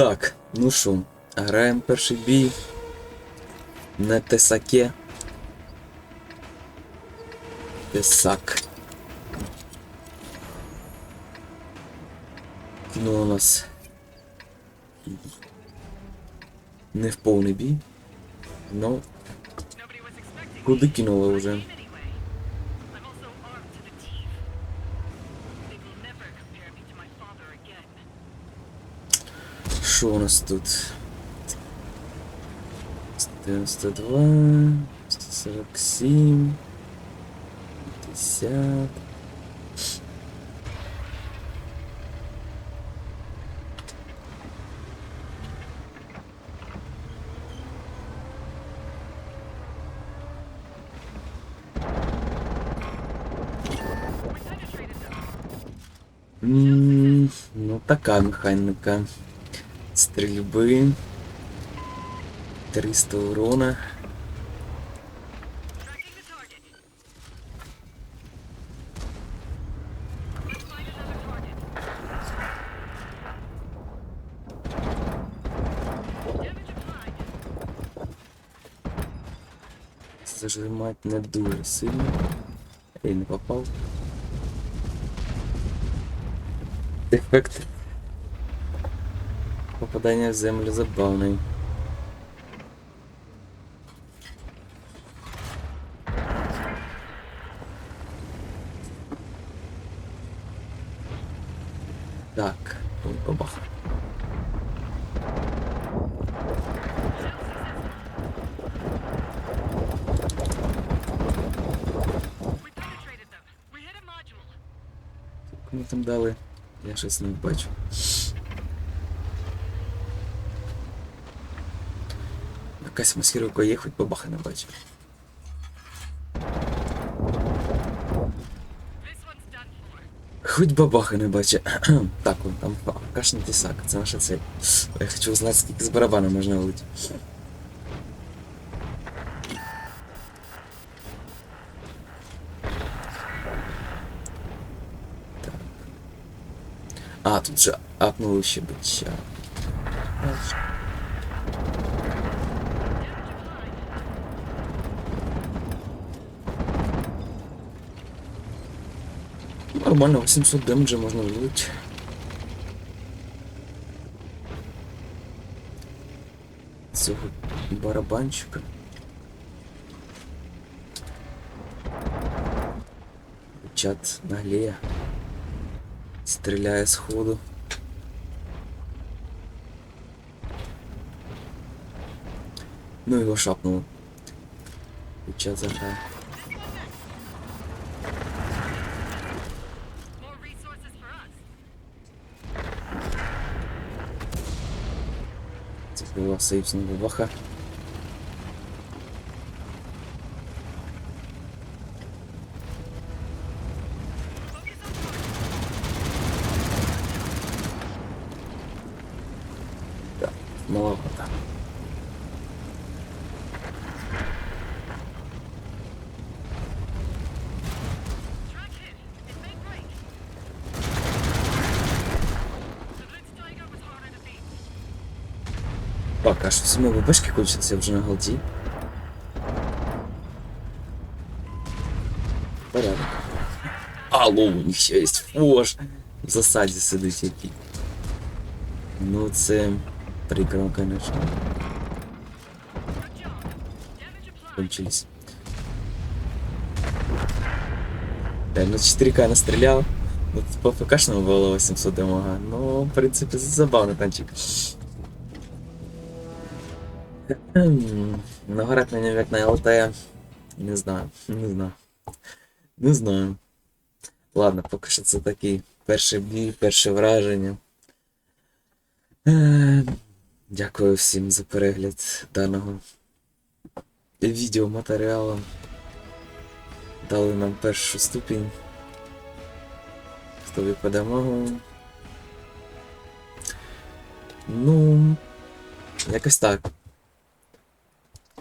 Так, ну що, граємо перший бій. На Тесаке. Тесак. Кіно у нас. Не в повний бій. Ну, куди кинули вже? Що у нас тут? 192, 147, 50. М, Ну, така механіка. Стрільби. 300 урона. Зажимать не дуже сильно. Ей, не попав. Ефект попадання в землю забавний. Так, ой, бабах. Кому там дали? Я щось не бачу. Якась маскировка є, хоч бабаха не бачу. Хоть бабаха не бачу. так, вон там кашний тісак, це наша цель. Я хочу узнати, скільки з барабана можна влити. Так. А, тут же апнули ще бича. Нормально, 800 демеджа можна влити. Цього барабанчика. Чат наглеє. Стріляє з ходу. Ну його шапнуло. Чат заграє. Eyvah sayıpsın bu baka. Да, маловато. Так, а що саме ВБшки кончаться вже на голді? Порядок. Алло, у них ще є фош. В засаді сидить який. Ну це прикро, конечно. Кончились. Да, на 4К настрелял. Ну, по ФКшному было 800 дамага. Ну, в принципе, забавный танчик. Нагорать на ньому як на ЛТ. Не знаю, не знаю. Не знаю. Ладно, поки що це такий перший бій, перше враження. Дякую всім за перегляд даного відеоматеріалу. Дали нам першу ступінь. По дамагу. Ну. Якось так.